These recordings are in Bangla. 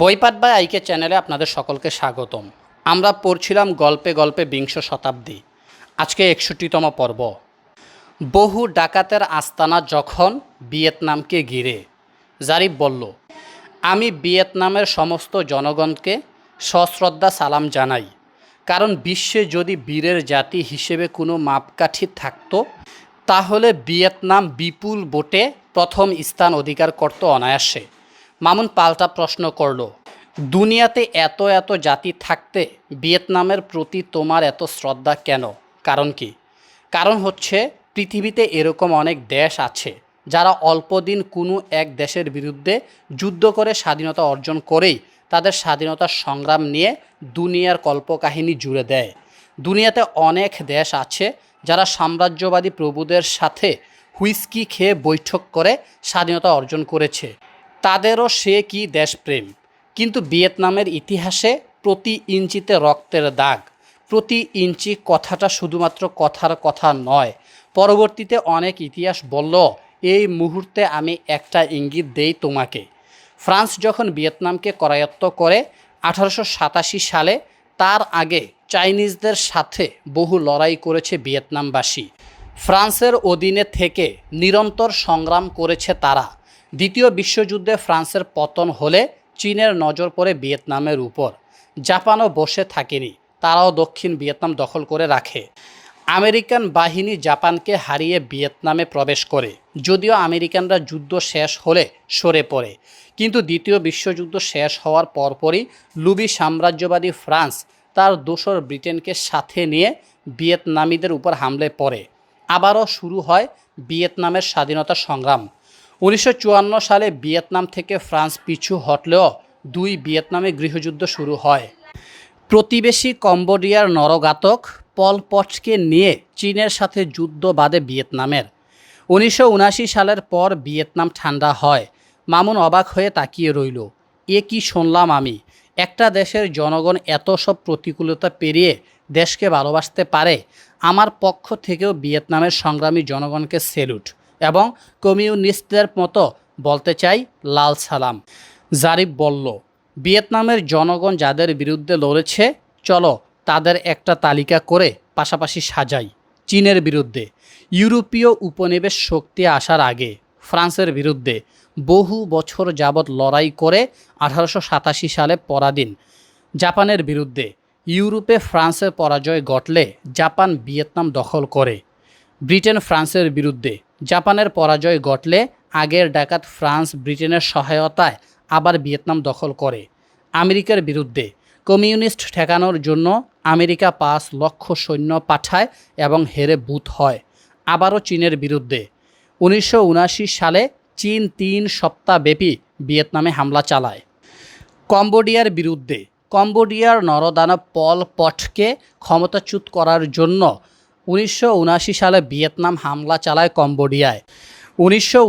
বইপাট বাই আইকে চ্যানেলে আপনাদের সকলকে স্বাগতম। আমরা পড়ছিলাম গল্পে গল্পে বিংশ শতাব্দী। আজকে একষট্টিতম পর্ব। বহু ডাকাতের আস্তানা যখন ভিয়েতনামকে ঘিরে, জারিফ বলল, আমি ভিয়েতনামের সমস্ত জনগণকে সশ্রদ্ধা সালাম জানাই। কারণ বিশ্বে যদি বীরের জাতি হিসেবে কোনো মাপকাঠি থাকতো, তাহলে ভিয়েতনাম বিপুল ভোটে প্রথম স্থান অধিকার করত অনায়াসে। মামুন পাল্টা প্রশ্ন করল, দুনিয়াতে এত এত জাতি থাকতে ভিয়েতনামের প্রতি তোমার এত শ্রদ্ধা কেন? কারণ কি? কারণ হচ্ছে পৃথিবীতে এরকম অনেক দেশ আছে যারা অল্প দিন কোনো এক দেশের বিরুদ্ধে যুদ্ধ করে স্বাধীনতা অর্জন করেই তাদের স্বাধীনতার সংগ্রাম নিয়ে দুনিয়ার কল্পকাহিনী জুড়ে দেয়। দুনিয়াতে অনেক দেশ আছে যারা সাম্রাজ্যবাদী প্রভুদের সাথে হুইস্কি খেয়ে বৈঠক করে স্বাধীনতা অর্জন করেছে। তাদেরও সে কি দেশপ্রেম? কিন্তু ভিয়েতনামের ইতিহাসে প্রতি ইঞ্চিতে রক্তের দাগ, প্রতি ইঞ্চি কথাটা শুধুমাত্র কথার কথা নয়। পরবর্তীতে অনেক ইতিহাস বলল, এই মুহূর্তে আমি একটা ইঙ্গিত দেই তোমাকে। ফ্রান্স যখন ভিয়েতনামকে করায়ত্ত করে আঠারোশো সাতাশি সালে, তার আগে চাইনিজদের সাথে বহু লড়াই করেছে ভিয়েতনামবাসী। ফ্রান্সের অধীনে থেকে নিরন্তর সংগ্রাম করেছে তারা। দ্বিতীয় বিশ্বযুদ্ধে ফ্রান্সের পতন হলে চীনের নজর পড়ে ভিয়েতনামের উপর। জাপানও বসে থাকেনি, তারাও দক্ষিণ ভিয়েতনাম দখল করে রাখে। আমেরিকান বাহিনী জাপানকে হারিয়ে ভিয়েতনামে প্রবেশ করে, যদিও আমেরিকানরা যুদ্ধ শেষ হলে সরে পড়ে। কিন্তু দ্বিতীয় বিশ্বযুদ্ধ শেষ হওয়ার পরপরই লুবি সাম্রাজ্যবাদী ফ্রান্স তার দোসর ব্রিটেনকে সাথে নিয়ে ভিয়েতনামীদের উপর হামলে পড়ে। আবারও শুরু হয় ভিয়েতনামের স্বাধীনতা সংগ্রাম। উনিশশো চুয়ান্ন সালে ভিয়েতনাম থেকে ফ্রান্স পিছু হটলেও দুই ভিয়েতনামে গৃহযুদ্ধ শুরু হয়। প্রতিবেশী কম্বোডিয়ার নরঘাতক পল পটকে নিয়ে চীনের সাথে যুদ্ধ বাদে ভিয়েতনামের। উনিশশো সালের পর ভিয়েতনাম ঠান্ডা হয়। মামুন অবাক হয়ে তাকিয়ে রইল। এ কি শুনলাম আমি? একটা দেশের জনগণ এত সব প্রতিকূলতা পেরিয়ে দেশকে ভালোবাসতে পারে? আমার পক্ষ থেকেও ভিয়েতনামের সংগ্রামী জনগণকে সেলুট। এবং কমিউনিস্টদের মতো বলতে চাই লাল সালাম। জারিফ বলল, ভিয়েতনামের জনগণ যাদের বিরুদ্ধে লড়েছে, চলো তাদের একটা তালিকা করে পাশাপাশি সাজাই চীনের বিরুদ্ধে। ইউরোপীয় উপনিবেশ শক্তি আসার আগে ফ্রান্সের বিরুদ্ধে বহু বছর যাবৎ লড়াই করে আঠারোশো সাতাশি সালে পরাধীন জাপানের বিরুদ্ধে ইউরোপে ফ্রান্সের পরাজয় ঘটলে জাপান ভিয়েতনাম দখল করে। ব্রিটেন ফ্রান্সের বিরুদ্ধে জাপানের পরাজয় ঘটলে আগের ডাকাত ফ্রান্স ব্রিটেনের সহায়তায় আবার ভিয়েতনাম দখল করে। আমেরিকার বিরুদ্ধে কমিউনিস্ট ঠেকানোর জন্য আমেরিকা পাঁচ লক্ষ সৈন্য পাঠায় এবং হেরে বুথ হয়। আবারও চীনের বিরুদ্ধে। উনিশশো সালে চীন তিন সপ্তাহব্যাপী ভিয়েতনামে হামলা চালায়। কম্বোডিয়ার বিরুদ্ধে। কম্বোডিয়ার নরদানব পল পটকে ক্ষমতাচ্যুত করার জন্য উনিশশো সালে ভিয়েতনাম হামলা চালায় কম্বোডিয়ায়। উনিশশো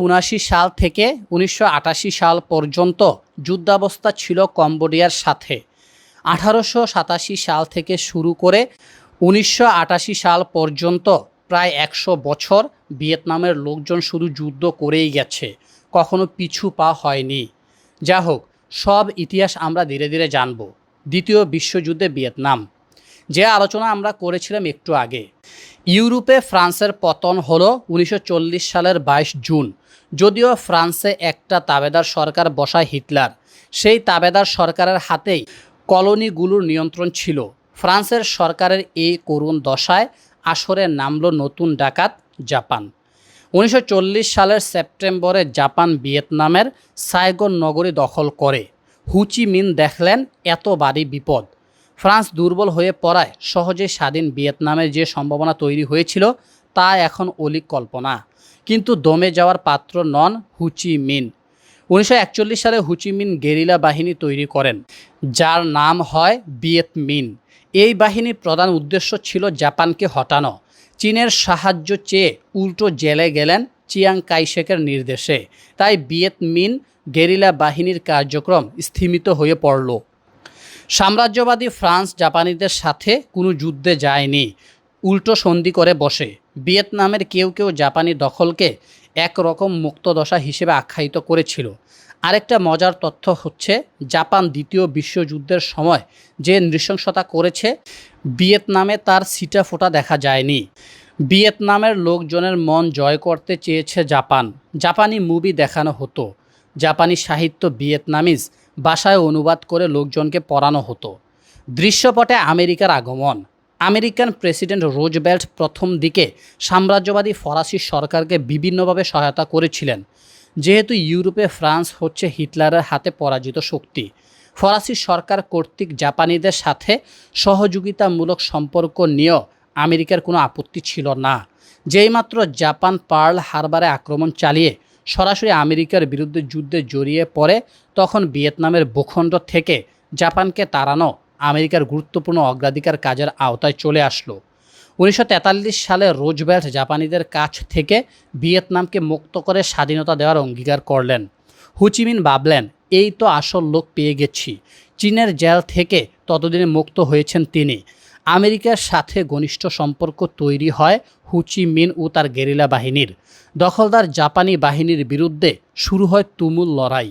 সাল থেকে উনিশশো আটাশি সাল পর্যন্ত যুদ্ধাবস্থা ছিল কম্বোডিয়ার সাথে। আঠারোশো সাতাশি সাল থেকে শুরু করে উনিশশো আটাশি সাল পর্যন্ত প্রায় একশো বছর ভিয়েতনামের লোকজন শুধু যুদ্ধ করেই গেছে, কখনো পিছু পা হয়নি। যা হোক সব ইতিহাস আমরা ধীরে ধীরে জানব। দ্বিতীয় বিশ্বযুদ্ধে ভিয়েতনাম। যে আলোচনা আমরা করেছিলাম একটু আগে ইউরোপে ফ্রান্সের পতন হলো উনিশশো চল্লিশ সালের বাইশ জুন। যদিও ফ্রান্সে একটা তাবেদার সরকার বসায় হিটলার, সেই তাবেদার সরকারের হাতেই কলোনিগুলোর নিয়ন্ত্রণ ছিল। ফ্রান্সের সরকারের এই করুণ দশায় আসরে নামল নতুন ডাকাত জাপান। উনিশশো চল্লিশ সালের সেপ্টেম্বরে জাপান ভিয়েতনামের সাইগন নগরী দখল করে। হুচি মিন দেখলেন, এত বাড়ি বিপদ। ফ্রান্স দুর্বল হয়ে পড়ায় সহজে স্বাধীন ভিয়েতনামের যে সম্ভাবনা তৈরি হয়েছিল, তা এখন অলিক কল্পনা কিন্তু দমে যাওয়ার পাত্র নন হুচি মিন। উনিশশো একচল্লিশ সালে হুচিমিন গেরিলা বাহিনী তৈরি করেন, যার নাম হয় ভিয়েত মিন। এই বাহিনীর প্রধান উদ্দেশ্য ছিল জাপানকে হটানো। চীনের সাহায্য চেয়ে উল্টো জেলে গেলেন চিয়াং কাইশেকের নির্দেশে। তাই ভিয়েত মিন গেরিলা বাহিনীর কার্যক্রম স্থিমিত হয়ে পড়ল। সাম্রাজ্যবাদী ফ্রান্স জাপানিদের সাথে কোনো যুদ্ধে যায়নি। উল্টো সন্ধি করে বসে। ভিয়েতনামের কেউ কেউ জাপানি দখলকে একরকম মুক্তদশা হিসেবে আখ্যায়িত করেছিল। আরেকটা মজার তথ্য হচ্ছে, জাপান দ্বিতীয় বিশ্বযুদ্ধের সময় যে নৃশংসতা করেছে, ভিয়েতনামে তার সিটা ফোটা দেখা যায়নি। ভিয়েতনামের লোকজনের মন জয় করতে চেয়েছে জাপান। জাপানি মুভি দেখানো হতো। জাপানি সাহিত্য ভিয়েতনামিজ ভাষায় অনুবাদ করে লোকজনকে পড়ানো হতো। দৃশ্যপটে আমেরিকার আগমন। আমেরিকান প্রেসিডেন্ট রোজবেল্ট প্রথম দিকে সাম্রাজ্যবাদী ফরাসি সরকারকে বিভিন্নভাবে সহায়তা করেছিলেন। যেহেতু ইউরোপে ফ্রান্স হচ্ছে হিটলারের হাতে পরাজিত শক্তি। ফরাসি সরকার কর্তৃক জাপানিদের সাথে সহযোগিতামূলক সম্পর্ক নিয়েও আমেরিকার কোনো আপত্তি ছিল না। যেইমাত্র জাপান পার্ল হারবারে আক্রমণ চালিয়ে সরাসরি আমেরিকার বিরুদ্ধে যুদ্ধে জড়িয়ে পড়ে, তখন ভিয়েতনামের ভূখণ্ড থেকে জাপানকে তাড়ানো আমেরিকার গুরুত্বপূর্ণ অগ্রাধিকার কাজের আওতায় চলে আসলো। উনিশশো তেতাল্লিশ সালে রোজবেল্ট জাপানিদের কাছ থেকে ভিয়েতনামকে মুক্ত করে স্বাধীনতা দেওয়ার অঙ্গীকার করলেন। হুচিমিন ভাবলেন, এই তো আসল লোক পেয়ে গেছি। চীনের জেল থেকে ততদিনে মুক্ত হয়েছেন তিনি। আমেরিকার সাথে ঘনিষ্ঠ সম্পর্ক তৈরি হয় হুচি মিন ও তার গেরিলা বাহিনীর। দখলদার জাপানি বাহিনীর বিরুদ্ধে শুরু হয় তুমুল লড়াই,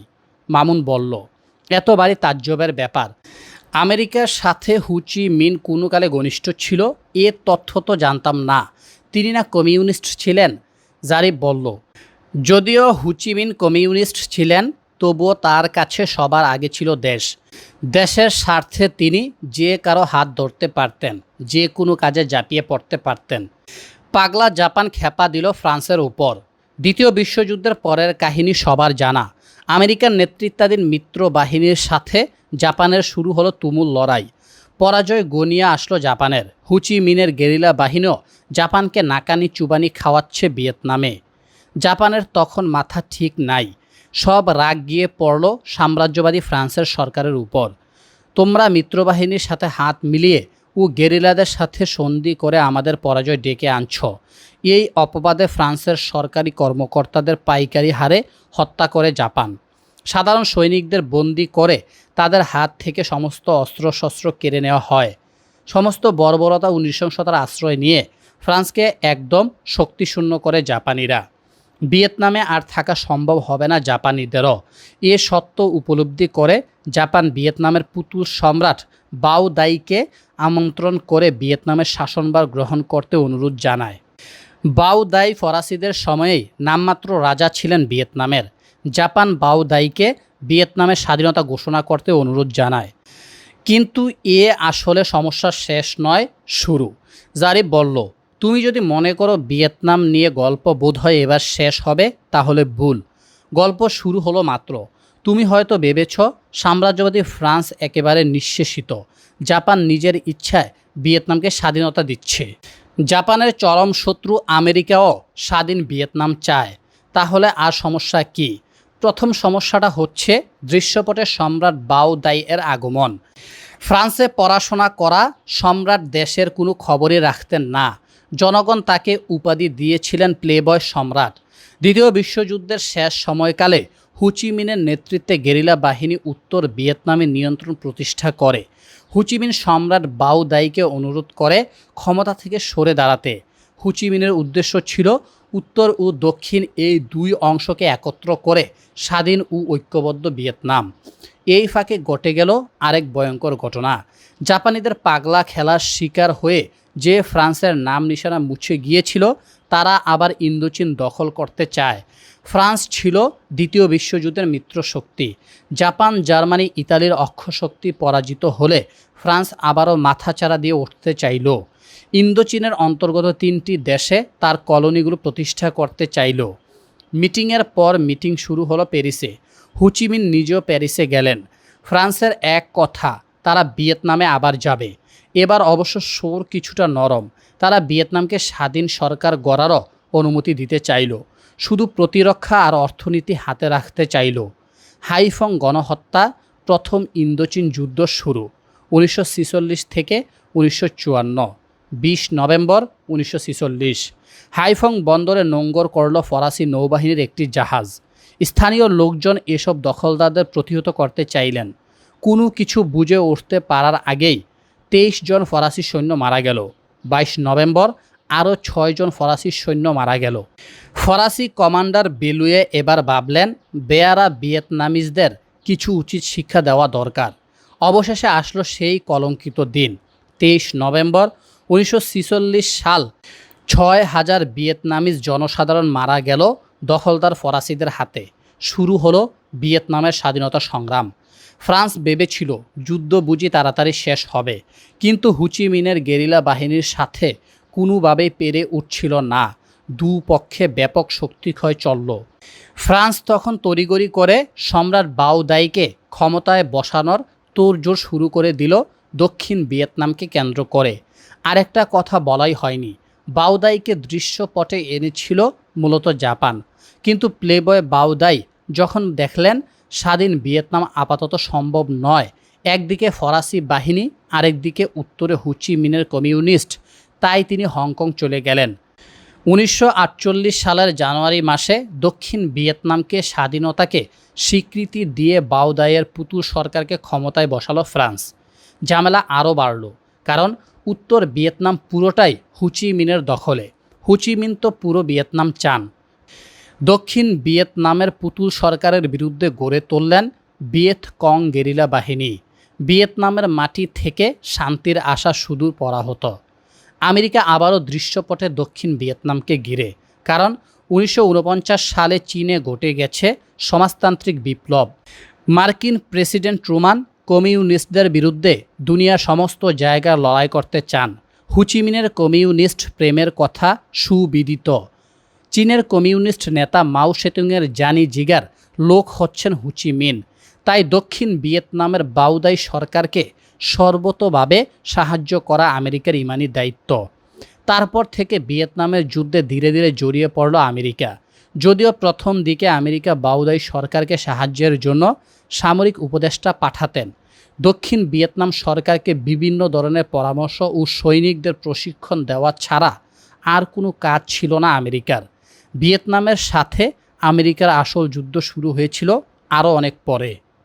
মামুন বলল। এত বাড়ি তাজ্জবের ব্যাপার। আমেরিকার সাথে হুচি মিন কোনো কালে ঘনিষ্ঠ ছিল? এ তথ্য তো জানতাম না। তিনি না কমিউনিস্ট ছিলেন? জারিফ বলল, যদিও হুচিমিন কমিউনিস্ট ছিলেন, তবুও তার কাছে সবার আগে ছিল দেশ। দেশের স্বার্থে তিনি যে কারও হাত ধরতে পারতেন, যে কোনো কাজে ঝাঁপিয়ে পড়তে পারতেন। পাগলা জাপান খেপা দিল ফ্রান্সের উপর। দ্বিতীয় বিশ্বযুদ্ধের পরের কাহিনী সবার জানা। আমেরিকার নেতৃত্বাধীন মিত্র বাহিনীর সাথে জাপানের শুরু হলো তুমুল লড়াই। পরাজয় গনিয়া আসলো জাপানের। হুচি মিনের গেরিলা বাহিনীও জাপানকে নাকানি চুবানি খাওয়াচ্ছে ভিয়েতনামে। জাপানের তখন মাথা ঠিক নাই। সব রাগ গিয়ে পড়ল সাম্রাজ্যবাদী ফ্রান্সের সরকারের উপর। তোমরা মিত্রবাহিনীর সাথে হাত মিলিয়ে ও গেরিলাদের সাথে সন্ধি করে আমাদের পরাজয় ডেকে আনছ। এই অপবাদে ফ্রান্সের সরকারি কর্মকর্তাদের পাইকারি হারে হত্যা করে জাপান। সাধারণ সৈনিকদের বন্দি করে তাদের হাত থেকে সমস্ত অস্ত্রশস্ত্র কেড়ে নেওয়া হয়। সমস্ত বর্বরতা ও নৃশংসতার আশ্রয় নিয়ে ফ্রান্সকে একদম শক্তিশূন্য করে জাপানিরা। ভিয়েতনামে আর থাকা সম্ভব হবে না জাপানিদেরও। এ সত্য উপলব্ধি করে জাপান ভিয়েতনামের পুতুল সম্রাট বাও দাইকে আমন্ত্রণ করে ভিয়েতনামের শাসনভার গ্রহণ করতে অনুরোধ জানায়। বাও দাই ফরাসিদের সময়েই নামমাত্র রাজা ছিলেন ভিয়েতনামের। জাপান বাও দাইকে ভিয়েতনামের স্বাধীনতা ঘোষণা করতে অনুরোধ জানায়। কিন্তু এ আসলে সমস্যার শেষ নয়, শুরু। জারিফ বলল, তুমি যদি মনে করো ভিয়েতনাম নিয়ে গল্প বোধহয় এবার শেষ হবে, তাহলে ভুল। গল্প শুরু হলো মাত্র। তুমি হয়তো ভেবেছ সাম্রাজ্যবাদী ফ্রান্স একেবারে নিঃশেষিত। জাপান নিজের ইচ্ছায় ভিয়েতনামকে স্বাধীনতা দিচ্ছে। জাপানের চরম শত্রু আমেরিকাও স্বাধীন ভিয়েতনাম চায়। তাহলে আর সমস্যা কি? প্রথম সমস্যাটা হচ্ছে দৃশ্যপটে সম্রাট বাউ দাই এর আগমন। ফ্রান্সে পড়াশোনা করা সম্রাট দেশের কোনো খবরই রাখতেন না। জনগণ তাকে উপাধি দিয়েছিলেন প্লেবয় সম্রাট। দ্বিতীয় বিশ্বযুদ্ধের শেষ সময়কালে হুচিমিনের নেতৃত্বে গেরিলা বাহিনী উত্তর ভিয়েতনামে নিয়ন্ত্রণ প্রতিষ্ঠা করে। হুচিমিন সম্রাট বাউ দাইকে অনুরোধ করে ক্ষমতা থেকে সরে দাঁড়াতে। হুচিমিনের উদ্দেশ্য ছিল উত্তর ও দক্ষিণ এই দুই অংশকে একত্র করে স্বাধীন ও ঐক্যবদ্ধ ভিয়েতনাম। এই ফাঁকে ঘটে গেল আরেক ভয়ঙ্কর ঘটনা। জাপানিদের পাগলা খেলার শিকার হয়ে যে ফ্রান্সের নাম নিশানা মুছে গিয়েছিল, তারা আবার ইন্দোচীন দখল করতে চায়। ফ্রান্স ছিল দ্বিতীয় বিশ্বযুদ্ধের মিত্র শক্তি। জাপান, জার্মানি, ইতালির অক্ষশক্তি পরাজিত হলে ফ্রান্স আবারও মাথাচাড়া দিয়ে উঠতে চাইল। ইন্দোচীনের অন্তর্গত তিনটি দেশে তার কলোনিগুলো প্রতিষ্ঠা করতে চাইল। মিটিংয়ের পর মিটিং শুরু হলো প্যারিসে। হুচিমিন নিজেও প্যারিসে গেলেন। ফ্রান্সের এক কথা, তারা ভিয়েতনামে আবার যাবে। এবার অবশ্য সোর কিছুটা নরম। তারা ভিয়েতনামকে স্বাধীন সরকার গড়ারও অনুমতি দিতে চাইল। শুধু প্রতিরক্ষা আর অর্থনীতি হাতে রাখতে চাইল। হাইফং গণহত্যা প্রথম ইন্দোচীন যুদ্ধ শুরু, উনিশশো থেকে উনিশশো চুয়ান্ন, বিশ নভেম্বর উনিশশো হাইফং বন্দরে নোঙ্গর করল ফরাসি নৌবাহিনীর একটি জাহাজ। স্থানীয় লোকজন এসব দখলদারদের প্রতিহত করতে চাইলেন। কোনো কিছু বুঝে উঠতে পারার আগেই তেইশ জন ফরাসি সৈন্য মারা গেল। বাইশ নভেম্বর আরও ছয়জন ফরাসি সৈন্য মারা গেল। ফরাসি কমান্ডার বেলুয়ে এবার ভাবলেন, বেয়ারা ভিয়েতনামিজদের কিছু উচিত শিক্ষা দেওয়া দরকার। অবশেষে আসলো সেই কলঙ্কিত দিন, তেইশ নভেম্বর উনিশশো সাল। ছয় হাজার ভিয়েতনামিজ জনসাধারণ মারা গেল দখলদার ফরাসিদের হাতে। শুরু হলো ভিয়েতনামের স্বাধীনতা সংগ্রাম। ফ্রান্স ভেবেছিল, যুদ্ধ বুঝি তাড়াতাড়ি শেষ হবে। কিন্তু হুচিমিনের গেরিলা বাহিনীর সাথে কোনোভাবেই পেরে উঠছিল না। দুপক্ষে ব্যাপক শক্তিক্ষয় চলল। ফ্রান্স তখন তড়িগড়ি করে সম্রাট বাউদাইকে ক্ষমতায় বসানোর তোড়জোড় শুরু করে দিল দক্ষিণ ভিয়েতনামকে কেন্দ্র করে। আরেকটা কথা বলাই হয়নি। বাউদাইকে দৃশ্যপটে এনেছিল মূলত জাপান। কিন্তু প্লেবয় বাউদাই যখন দেখলেন, স্বাধীন ভিয়েতনাম আপাতত সম্ভব নয়। একদিকে ফরাসি বাহিনী, আরেকদিকে উত্তরে হুচি মিনের কমিউনিস্ট তাই তিনি হংকং চলে গেলেন। উনিশশো আটচল্লিশ সালের জানুয়ারি মাসে দক্ষিণ ভিয়েতনামকে স্বাধীনতাকে স্বীকৃতি দিয়ে বাউদায়ের পুতুল সরকারকে ক্ষমতায় বসালো ফ্রান্স। ঝামেলা আরও বাড়ল, কারণ উত্তর ভিয়েতনাম পুরোটাই হুচি মিনের দখলে। হুচি মিন তো পুরো ভিয়েতনাম চান। দক্ষিণ ভিয়েতনামের পুতুল সরকারের বিরুদ্ধে গড়ে তুললেন ভিয়েত কং গেরিলা বাহিনী। ভিয়েতনামের মাটি থেকে শান্তির আশা সুদূর পড়া হতো আমেরিকা আবারও দৃশ্যপটে দক্ষিণ ভিয়েতনামকে ঘিরে, কারণ উনিশশো ঊনপঞ্চাশ সালে চীনে ঘটে গেছে সমাজতান্ত্রিক বিপ্লব। মার্কিন প্রেসিডেন্ট ট্রুমান কমিউনিস্টদের বিরুদ্ধে দুনিয়ার সমস্ত জায়গা লড়াই করতে চান। হুচিমিনের কমিউনিস্ট প্রেমের কথা সুবিদিত। চীনের কমিউনিস্ট নেতা মাও সেতুংয়ের জানি জিগার লোক হচ্ছেন হুচিমিন তাই দক্ষিণ ভিয়েতনামের বাউদাই সরকারকে সর্বতভাবে সাহায্য করা আমেরিকার ইমানি দায়িত্ব। তারপর থেকে ভিয়েতনামের যুদ্ধে ধীরে ধীরে জড়িয়ে পড়ল আমেরিকা। যদিও প্রথম দিকে আমেরিকা বাউদাই সরকারকে সাহায্যের জন্য সামরিক উপদেষ্টা পাঠাতেন, দক্ষিণ ভিয়েতনাম সরকারকে বিভিন্ন ধরনের পরামর্শ ও সৈনিকদের প্রশিক্ষণ দেওয়া ছাড়া আর কোনো কাজ ছিল না আমেরিকার। ভিয়েতনামের সাথে আমেরিকার আসল যুদ্ধ শুরু হয়েছিল আরও অনেক পরে।